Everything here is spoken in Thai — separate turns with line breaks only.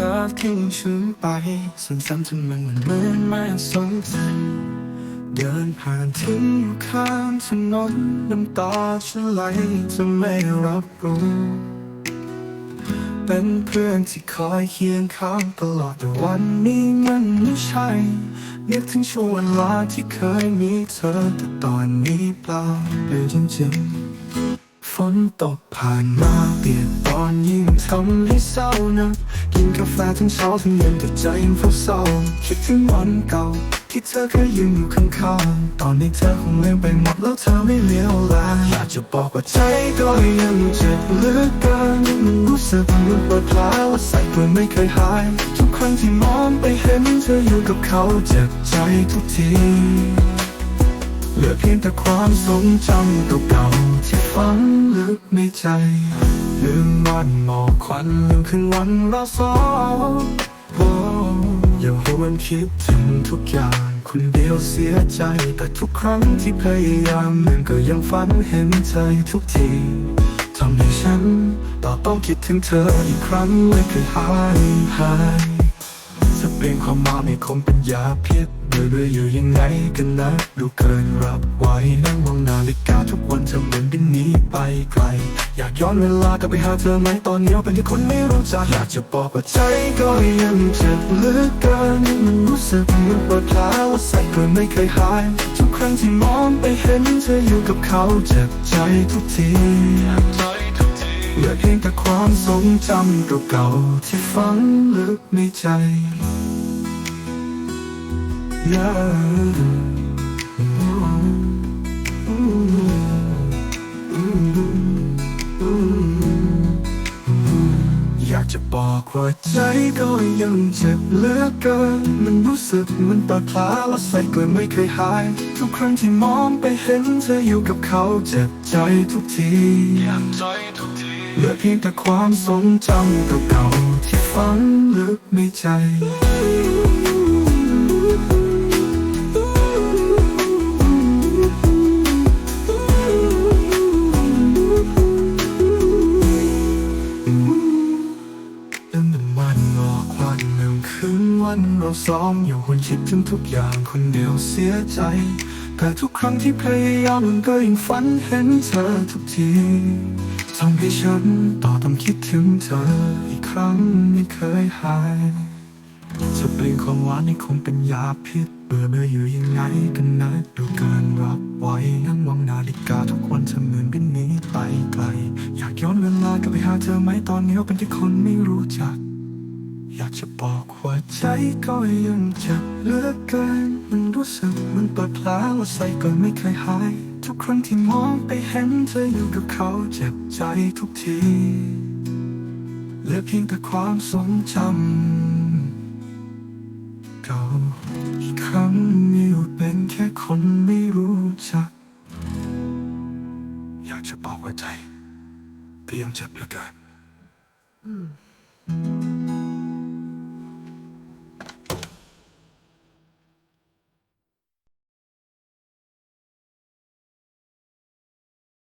ธอทิ้งฉันไปสั้นๆจนมันเหมือนไม่สนใจเดินผ่านทิ้งอยู่ข้างถนนน้ำตาฉันไหลจะไม่รับรู้ เป็นเพื่อนที่คอยเคียงข้างตลอดแต่วันนี้มันไม่ใช่นึกถึงช่วงเวลาที่เคยมีเธอแต่ตอนนี้เปล่าเลยจริงๆฝนตกผ่านมาเปลี่ยน อนยิ่งทำให้เศร้านะกินกาแฟทั้งเช้าทั้งเย็นแต่ใจยังเฝ้าเศร้าคิดถึงวันเก่า ที่เธอเคยยืนอยู่ข้างๆตอนนี้เธอคงเลืมไปหมดแล้วเธอไม่เลี้ยวแลอยากจะบอกว่าใจก็ยังเจ็บเหลือเกินมันรู้สึกเหมือนปวดร้าวว่าใส่เพื่อไม่เคยหาย ทุกครั้งที่มองไปเห็นเธออยู่กับเขาเจ็บใจทุกที เหลือเพียงแต่ความทรงจำเก่าๆที่ฝังลึกในใจ ลืมวันหมอกควันลืมคืนวันเราสองโอ้ยังหวนคิดถึงทุกอย่างคนเดียวเสียใจ แต่ทุกครั้งที่พยายามมันก็ยังฝันเห็นเธอทุกทีทำให้ฉันต่อต้องคิดถึงเธออีกครั้งไม่เคยหายหายจะเป็นความหมายไม่คงเป็นยาพิษ เรื่อยอยู่ยังไงกันนะดูเกินรับไหวนั่งมองนาฬิกาทุกวันจะเหมือนบินหนีไปไกล อยากย้อนเวลากลับไปหาเธอไหมตอนนี้เราเป็นที่คนไม่รู้จักอยากจะบอกว่าใจก็ยังเจ็บเหลือเกินมันรู้สึกเหมือนปวดร้าวว่าใส่เพื่อไม่เคยหาย ทุกครั้งที่มองไปเห็นเธออยู่กับเขาเจ็บใจทุกทีเหลือเพียงแต่ความทรงจำเก่าๆที่ฝังลึกในใจ อยากจะบอกว่าใจก็ยังเจ็บเหลือเกิน มันรู้สึกเหมันปวดพลาและใส่เกลือไม่เคยหาย ทุกครั้งที่มองไปเห็นเธออยู่กับเขาเจ็บใจทุกทีเหลือเพียงแต่ความทรงจำเก่าๆที่ฝังลึกในใจ วันเราสองอยู่คนคิดถึงทุกอย่างคนเดียวเสียใจ แต่ทุกครั้งที่พยายามมันก็ยังฝันเห็นเธอทุกทีทำให้ฉันต่อต้องคิดถึงเธออีกครั้งไม่เคยหายจะเปลี่ยนความหวานนี่คงเป็นยาพิษเบื่อเมื่ออยู่ยังไงกันนะดูเกินรับไหวนั่งมองนาฬิกาทุกวันจะเหมือนบินนีไปไกล อยากย้อนเวลากลับไปหาเธอไหมตอนนี้เราเป็นที่คนไม่รู้จัก อยากจะบอกว่าใจก็ยังเจ็บเหลือเกิน มันรู้สึกมันเปิดแผลว่าใส่ก็ไม่เคยหาย ทุกครั้งที่มองไปเห็นเธออยู่กับเขาเจ็บใจทุกทีเหลือเพียงแต่ความทรงจำเก่าอีกครั้งมีอยู่เป็นแค่คนไม่รู้จัก อยากจะบอกว่าใจก็ยังเจ็บเหลือเกิน